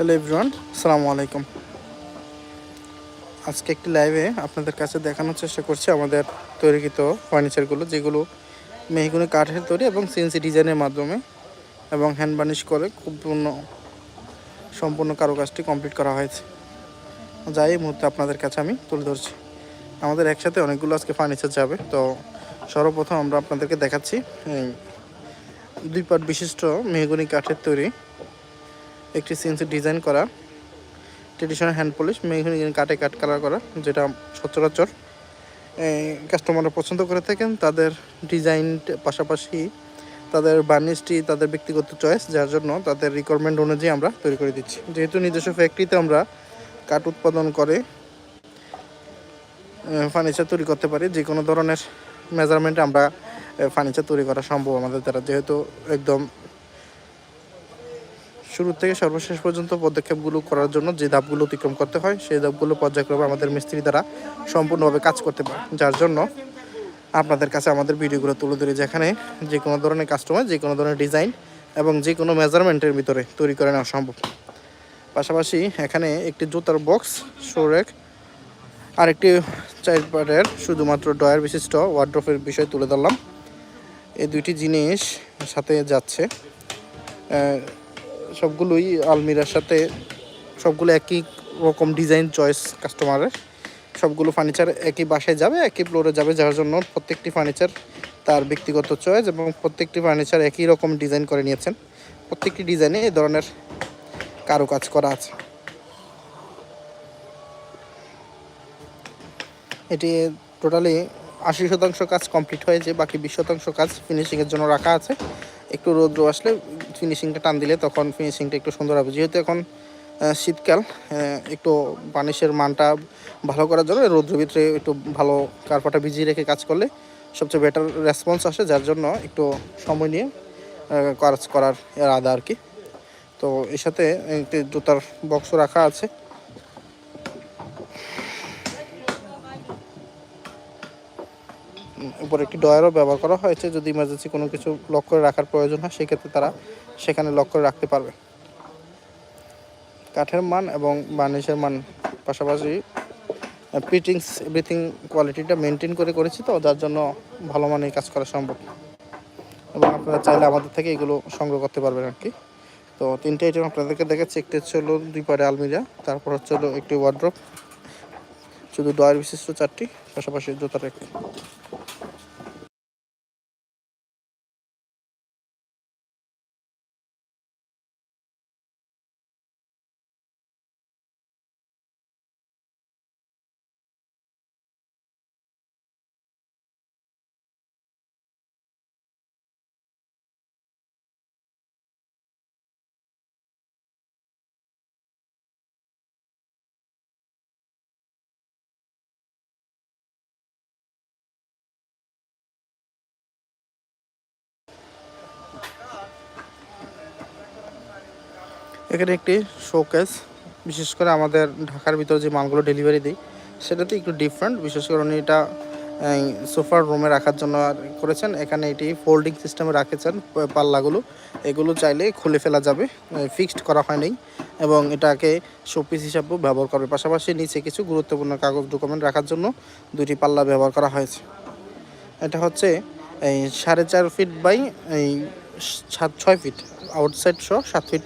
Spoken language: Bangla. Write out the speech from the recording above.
হ্যালো এভরিওয়ান, আসসালামু আলাইকুম। আজকে একটি লাইভে আপনাদের কাছে দেখানোর চেষ্টা করছি আমাদের তৈরিকৃত ফার্নিচারগুলো যেগুলো মেহগুনি কাঠের তৈরি এবং সিএনসি ডিজাইনের মাধ্যমে এবং হ্যান্ড বার্নিশ করে খুব পূর্ণ সম্পূর্ণ কারুকাজটি কমপ্লিট করা হয়েছে। যাই এই মুহূর্তে আপনাদের কাছে আমি তুলে ধরছি। আমাদের একসাথে অনেকগুলো আজকে ফার্নিচার যাবে, তো সর্বপ্রথম আমরা আপনাদেরকে দেখাচ্ছি দুই পাট বিশিষ্ট মেহগুনি কাঠের তৈরি একটি সিএনসি ডিজাইন করা। ট্রেডিশনাল হ্যান্ড পলিশ মেঘনি কাটে কাট কালার করা, যেটা সচরাচর কাস্টমাররা পছন্দ করে থাকেন। তাদের ডিজাইন পাশাপাশি তাদের বার্নিশটি তাদের ব্যক্তিগত চয়েস যার জন্য তাদের রিকোয়ারমেন্ট অনুযায়ী আমরা তৈরি করে দিচ্ছি। যেহেতু নিজস্ব ফ্যাক্টরিতে আমরা কাঠ উৎপাদন করে ফার্নিচার তৈরি করতে পারি যে কোনো ধরনের মেজারমেন্টে আমরা ফার্নিচার তৈরি করা সম্ভব আমাদের দ্বারা। যেহেতু একদম শুরু থেকে সর্বশেষ পর্যন্ত পদক্ষেপগুলো করার জন্য যে ধাপগুলো অতিক্রম করতে হয়, সেই ধাপগুলো পর্যায়ক্রমে আমাদের মিস্ত্রি দ্বারা সম্পূর্ণভাবে কাজ করতে পারে। যার জন্য আপনাদের কাছে আমাদের ভিডিওগুলো তুলে ধরি, যেখানে যে কোনো ধরনের কাস্টমার যে কোনো ধরনের ডিজাইন এবং যে কোনো মেজারমেন্টের ভিতরে তৈরি করে নেওয়া সম্ভব। পাশাপাশি এখানে একটি জুতার বক্স শোরেক আরেকটি চাইল্ড পার্টের শুধুমাত্র ডয়ার বিশিষ্ট ওয়ার্ড্রফের বিষয় তুলে ধরলাম। এই দুইটি জিনিস সাথে যাচ্ছে। সবগুলোই আলমিরার সাথে, সবগুলো একই রকম ডিজাইন চয়েস কাস্টমারের সবগুলো ফার্নিচার একই বাসায় যাবে, একই ফ্লোরে যাবে, যার জন্য প্রত্যেকটি ফার্নিচার তার ব্যক্তিগত চয়েস এবং প্রত্যেকটি ফার্নিচার একই রকম ডিজাইন করে নিয়েছেন। প্রত্যেকটি ডিজাইনে এই ধরনের কারুকাজ করা আছে। এটি টোটালি আশি শতাংশ কাজ কমপ্লিট হয়েছে, বাকি বিশ শতাংশ কাজ ফিনিশিংয়ের জন্য রাখা আছে। একটু রৌদ্র আসলে ফিনিশিংটা টান দিলে তখন ফিনিশিংটা একটু সুন্দর হবে। যেহেতু এখন শীতকাল একটু বানিশের মানটা ভালো করার জন্য রৌদ্র ভিতরে একটু ভালো কার্পাটা ভিজিয়ে রেখে কাজ করলে সবচেয়ে বেটার রেসপন্স আসে, যার জন্য একটু সময় নিয়ে কাজ করার আদা আর কি। তো এর সাথে একটি জুতার বক্সও রাখা আছে। উপরে একটি ডয়ারও ব্যবহার করা হয়েছে। যদি ইমার্জেন্সি কোনো কিছু লক করে রাখার প্রয়োজন হয়, সেক্ষেত্রে তারা সেখানে লক করে রাখতে পারবে। কাঠের মান এবং বার্নিশের মান পাশাপাশি ফিটিংস এভরিথিং কোয়ালিটিটা মেনটেন করে করেছি তো, যার জন্য ভালো মানের কাজ করা সম্ভব। এবং আপনারা চাইলে আমাদের থেকে এগুলো সংগ্রহ করতে পারবেন আর কি। তো তিনটে আইটেম আপনাদেরকে দেখাচ্ছি। একটি হচ্ছে হলো দুই পারে আলমিরা, তারপর হচ্ছে হলো একটি ওয়ার্ড্রপ শুধু ডয়ার বিশিষ্ট চারটি, পাশাপাশি জুতার একটি। এখানে একটি শোকেস বিশেষ করে আমাদের ঢাকার ভিতরে যে মালগুলো ডেলিভারি দিই, সেটাতে একটু ডিফারেন্ট বিশেষ করে উনি এটা সোফার রুমে রাখার জন্য করেছেন। এখানে এটি ফোল্ডিং সিস্টেমে রাখেছেন পাল্লাগুলো। এগুলো চাইলে খুলে ফেলা যাবে ফিক্সড করা হয়নি এবং এটাকে শোপিস হিসাবেও ব্যবহার করবে। পাশাপাশি নিচে কিছু গুরুত্বপূর্ণ কাগজ ডকুমেন্ট রাখার জন্য দুটি পাল্লা ব্যবহার করা হয়েছে। এটা হচ্ছে, এই, সাড়ে চার ফিট বাই এই, সাত, ছয় ফিট আউটসাইড সহ সাত ফিট